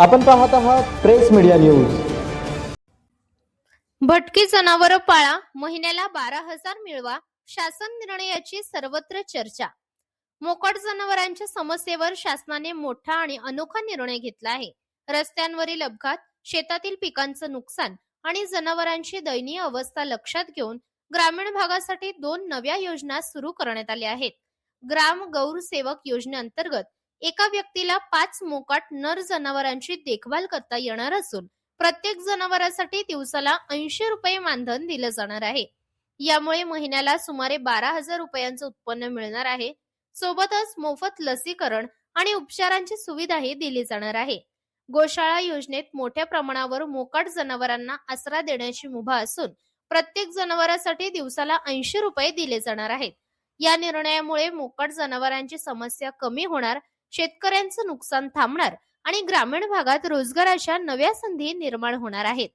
आपण पाहत आहात प्रेस मीडिया न्यूज. भटकी जनावर पाळा महिन्याला बारा हजार मिळवा शासन निर्णयाची सर्वत्र चर्चा. मोकट जनावरांच्या समस्येवर शासनाने मोठा आणि अनोखा निर्णय घेतला आहे. रस्त्यांवरील अपघात शेतातील पिकांचं नुकसान आणि जनावरांची दयनीय अवस्था लक्षात घेऊन ग्रामीण भागासाठी दोन नव्या योजना सुरू करण्यात आल्या आहेत. ग्राम गौर सेवक योजनेअंतर्गत एका व्यक्तीला पाच मोकाट नर जनावरांची देखभाल करता येणार असून प्रत्येक जनावरासाठी दिवसाला ऐंशी रुपये मानधन दिलं जाणार आहे. यामुळे महिन्याला सुमारे बारा हजार रुपयांचं उत्पन्न मिळणार आहे. सोबतच मोफत लसीकरण आणि उपचारांची सुविधाही दिली जाणार आहे. गोशाळा योजनेत मोठ्या प्रमाणावर मोकाट जनावरांना आसरा देण्याची मुभा असून प्रत्येक जनावरासाठी दिवसाला ऐंशी रुपये दिले जाणार आहेत. या निर्णयामुळे मोकाट जनावरांची समस्या कमी होणार शेतकऱ्यांचं नुकसान थांबणार आणि ग्रामीण भागात रोजगाराच्या नव्या संधी निर्माण होणार आहेत.